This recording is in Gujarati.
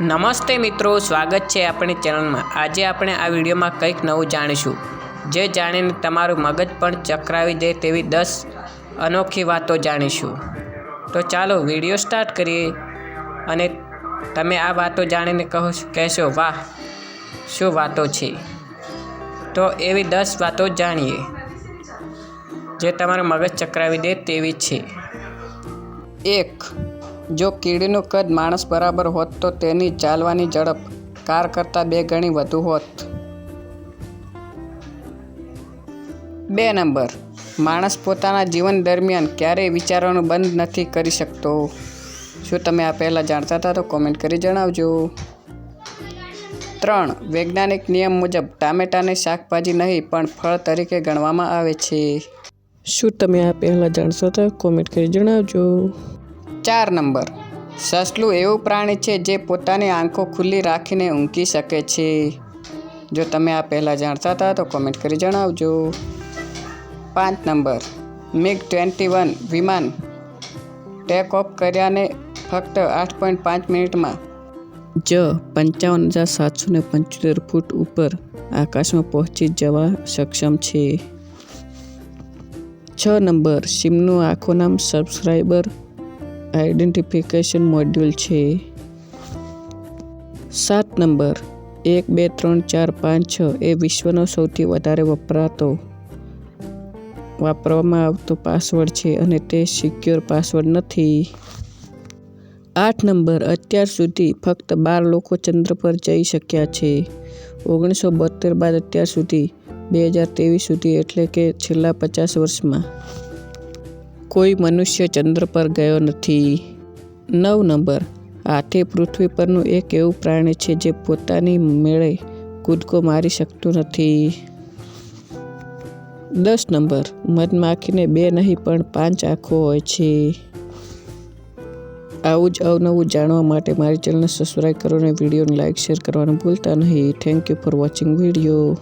નમસ્તે મિત્રો, સ્વાગત છે આપણી ચેનલમાં. આજે આપણે આ વિડીયોમાં કંઈક નવું જાણીશું. જે જાણીને તમારું મગજ પણ ચકરાવી દે તેવી દસ અનોખી વાતો જાણીશું. તો ચાલો વીડિયો સ્ટાર્ટ કરીએ અને તમે આ વાતો જાણીને કહો કહેશો, વાહ, શું વાતો છે? તો એવી દસ વાતો જાણીએ, જે તમારું મગજ ચકરાવી દે તેવી છે. એક જો કીડીનું કદ માણસ બરાબર હોત તો તેની ચાલવાની ઝડપ કાર કરતાં બે ગણી વધુ હોત. બે નંબર. માણસ પોતાના જીવન દરમિયાન ક્યારેય વિચારવાનું બંધ નથી કરી શકતો. શું તમે આ પહેલાં જાણતા હતા તો કોમેન્ટ કરી જણાવજો. ત્રણ. વૈજ્ઞાનિક નિયમ મુજબ ટામેટાને શાકભાજી નહીં, પણ ફળ તરીકે ગણવામાં આવે છે. શું તમે આ પહેલાં જાણશો તો કોમેન્ટ કરી જણાવજો. ચાર નંબર. સસલું એવું પ્રાણી છે જે પોતાની આંખો ખુલ્લી રાખીને ઊંઘી શકે છે. જો તમે આ પહેલાં જાણતા હતા તો કોમેન્ટ કરી જણાવજો. પાંચ નંબર. મિગ ટ્વેન્ટી વન વિમાન ટેક ઓફ કર્યાને ફક્ત આઠ પોઈન્ટ પાંચ મિનિટમાં. જ પંચાવન હજાર સાતસો ને પંચોતેર ફૂટ ઉપર આકાશમાં પહોંચી જવા સક્ષમ છે. છ નંબર. સિમનું આખું નામ સબસ્ક્રાઈબર આઈડેન્ટિફિકેશન મોડ્યુલ છે. સાત નંબર. એક, બે, ત્રણ, ચાર, પાંચ, છ એ વિશ્વનો સૌથી વધારે વપરાતો વાપરવામાં આવતો પાસવર્ડ છે અને તે સિક્યોર પાસવર્ડ નથી. આઠ નંબર. અત્યાર સુધી ફક્ત બાર લોકો ચંદ્ર પર જઈ શક્યા છે. ઓગણીસો બોતેર બાદ અત્યાર સુધી, બે હજાર ત્રેવીસ સુધી એટલે કે છેલ્લા પચાસ વર્ષમાં. કોઈ મનુષ્ય ચંદ્ર પર ગયો નથી. નવ નંબર. હાથી પૃથ્વી પરનું એક એવું પ્રાણી છે જે પોતાની મેળે કૂદકો મારી શકતું નથી. દસ નંબર. મધમાખીને બે નહીં, પણ પાંચ આંખો હોય છે. આવું જ અવનવું જાણવા માટે મારી ચેનલને સબસ્ક્રાઈબ કરો અને વિડીયોને લાઇક શેર કરવાનું ભૂલતા નહીં. Thank you for watching video